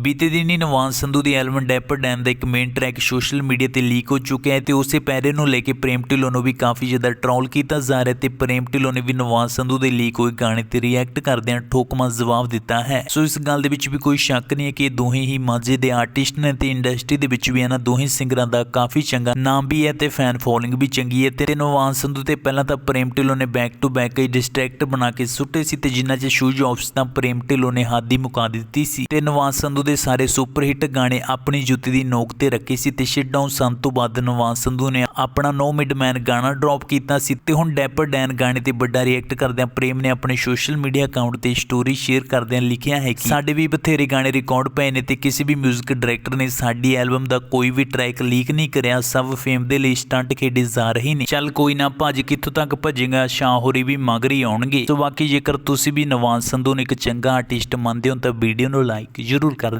ਬੀਤੇ ਦਿਨੀ ਨਵਾਜ਼ ਸੰਧੂ ਦੀ ਐਲਬਮ ਡੈਪਰ ਡੈਮ ਦਾ ਇੱਕ ਮੇਨ ਟਰੈਕ ਸੋਸ਼ਲ ਮੀਡੀਆ ਤੇ ਲੀਕ ਹੋ ਚੁੱਕਿਆ ਹੈ ਤੇ ਉਸੇ ਪੈਰੇ ਨੂੰ ਲੈ ਕੇ ਪ੍ਰੇਮ ਢਿੱਲੋਂ ਨੂੰ ਵੀ ਕਾਫੀ ਜ਼ਿਆਦਾ ਟ੍ਰੋਲ ਕੀਤਾ ਜਾ ਰਿਹਾ ਤੇ ਪ੍ਰੇਮ ਢਿੱਲੋਂ ਨੇ ਵੀ ਨਵਾਜ਼ ਸੰਧੂ ਦੇ ਲੀਕ ਹੋਏ ਗਾਣੇ ਤੇ ਰਿਐਕਟ ਕਰਦਿਆਂ ਠੋਕਮਾ ਜਵਾਬ ਦਿੱਤਾ ਹੈ। ਸੋ ਇਸ ਗੱਲ ਦੇ ਵਿੱਚ ਵੀ ਕੋਈ ਸ਼ੱਕ ਨਹੀਂ ਹੈ ਕਿ ਦੋਹੇ ਹੀ ਮਾਝੇ ਦੇ ਆਰਟਿਸਟ ਨੇ ਤੇ ਇੰਡਸਟਰੀ ਦੇ ਵਿੱਚ ਵੀ ਇਹਨਾਂ ਦੋਹੇ ਸਿੰਗਰਾਂ ਦਾ ਕਾਫੀ ਚੰਗਾ ਨਾਮ ਵੀ ਹੈ ਤੇ ਫੈਨ ਫੋਲੋਇੰਗ ਵੀ ਚੰਗੀ ਹੈ ਤੇ ਨਵਾਜ਼ ਸੰਧੂ ਤੇ ਪਹਿਲਾਂ ਤਾਂ ਪ੍ਰੇਮ ਢਿੱਲੋਂ ਨੇ ਬੈਕ ਟੂ ਬੈਕ ਕਈ ਡਿਸਟਰੈਕਟ ਬਣਾ ਕੇ ਸੁੱਟੇ ਸੀ ਤੇ ਜਿਨ੍ਹਾਂ 'ਚ ਸ਼ੂਜ਼ ਆਫਸ ਤਾਂ ਪ੍ਰੇਮ ਢਿੱਲੋਂ ਨੇ ਹੱਦ ਹੀ ਮੁਕਾ ਦਿੱਤੀ ਸੀ। ਤੇ ਨਵਾਜ਼ ਸੰਧੂ ਦੇ ਸਾਰੇ ਸੁਪਰ ਹਿੱਟ ਗਾਣੇ ਆਪਣੀ ਜੁੱਤੀ ਦੀ ਨੋਕ ਤੇ ਰੱਖੇ ਸੀ ਤੇ ਸ਼ਿਟ ਡਾਊਨ ਸਨ ਤੋਂ ਬਾਅਦ ਨਵਾਜ਼ ਸੰਧੂ ਨੇ ਆਪਣਾ ਨੋ ਮਿਡਮੈਨ ਗਾਣਾ ਡ੍ਰੌਪ ਕੀਤਾ ਸੀ ਤੇ ਹੁਣ ਡੈਪਰ ਡੈਨ ਗਾਣੇ ਤੇ ਵੱਡਾ ਰਿਐਕਟ ਕਰਦਿਆਂ ਪ੍ਰੇਮ ਨੇ ਆਪਣੇ ਸੋਸ਼ਲ ਮੀਡੀਆ ਅਕਾਊਂਟ ਤੇ ਸਟੋਰੀ ਸ਼ੇਅਰ ਕਰਦਿਆਂ ਲਿਖਿਆ ਹੈ ਕਿ ਸਾਡੇ ਵੀ ਬਥੇਰੇ ਗਾਣੇ ਰਿਕਾਰਡ ਪਏ ਨੇ ਤੇ ਕਿਸੇ ਵੀ 뮤직 ਡਾਇਰੈਕਟਰ ਨੇ ਸਾਡੀ ਐਲਬਮ ਦਾ ਕੋਈ ਵੀ ਟਰੈਕ ਲੀਕ ਨਹੀਂ ਕਰਿਆ, ਸਭ ਫੇਮ ਦੇ ਲਈ ਸਟੰਟ ਖੇਡੇ ਜਾ ਰਹੇ ਨੇ। ਚੱਲ ਕੋਈ ਨਾ ਭੱਜ, ਕਿੱਥੋਂ ਤੱਕ ਭੱਜੇਗਾ, ਸ਼ਾਹ ਹੋਰੀ ਵੀ ਮਗਰ ਹੀ ਆਉਣਗੇ। ਸੋ ਬਾਕੀ ਜੇਕਰ ਤੁਸੀਂ ਵੀ ਨਵਾਜ਼ ਸੰਧੂ ਨੂੰ ਇੱਕ ਚੰਗਾ ਆਰਟਿਸਟ ਮੰਨਦੇ ਹੋ ਤਾਂ ਵੀਡੀਓ ਨੂੰ ਲਾਈਕ ਜ਼ਰੂਰ ਕਰ